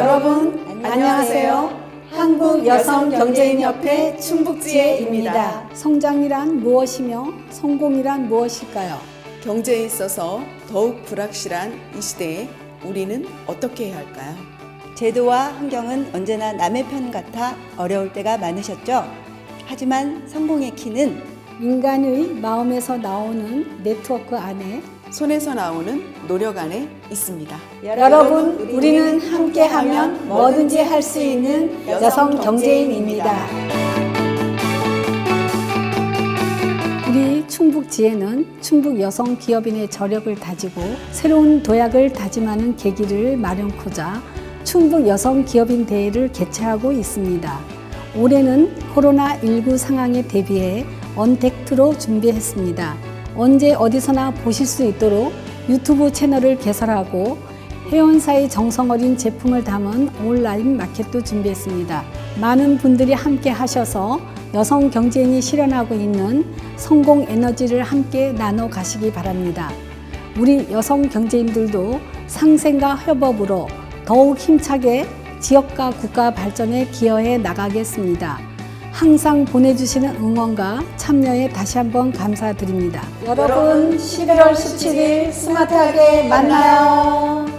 여러분 안녕하세요. 한국 여성 경제인 협회 충북지회입니다. 성장이란 무엇이며 성공이란 무엇일까요? 경제에 있어서 더욱 불확실한 이 시대에 우리는 어떻게 해야 할까요? 제도와 환경은 언제나 남의 편 같아 어려울 때가 많으셨죠? 하지만 성공의 키는 인간의 마음에서 나오는 네트워크 안에 손에서 나오는 노력 안에 있습니다. 여러분, 우리는 함께하면 뭐든지 할 수 있는 여성 경제인입니다. 우리 충북 지혜는 충북 여성 기업인의 저력을 다지고 새로운 도약을 다짐하는 계기를 마련코자 충북 여성 기업인 대회를 개최하고 있습니다. 올해는 코로나19 상황에 대비해 언택트로 준비했습니다. 언제 어디서나 보실 수 있도록 유튜브 채널을 개설하고 회원사의 정성 어린 제품을 담은 온라인 마켓도 준비했습니다. 많은 분들이 함께 하셔서 여성 경제인이 실현하고 있는 성공 에너지를 함께 나눠 가시기 바랍니다. 우리 여성 경제인들도 상생과 협업으로 더욱 힘차게 지역과 국가 발전에 기여해 나가겠습니다. 항상 보내주시는 응원과 참여에 다시 한번 감사드립니다. 여러분 11월 17일 스마트하게 만나요.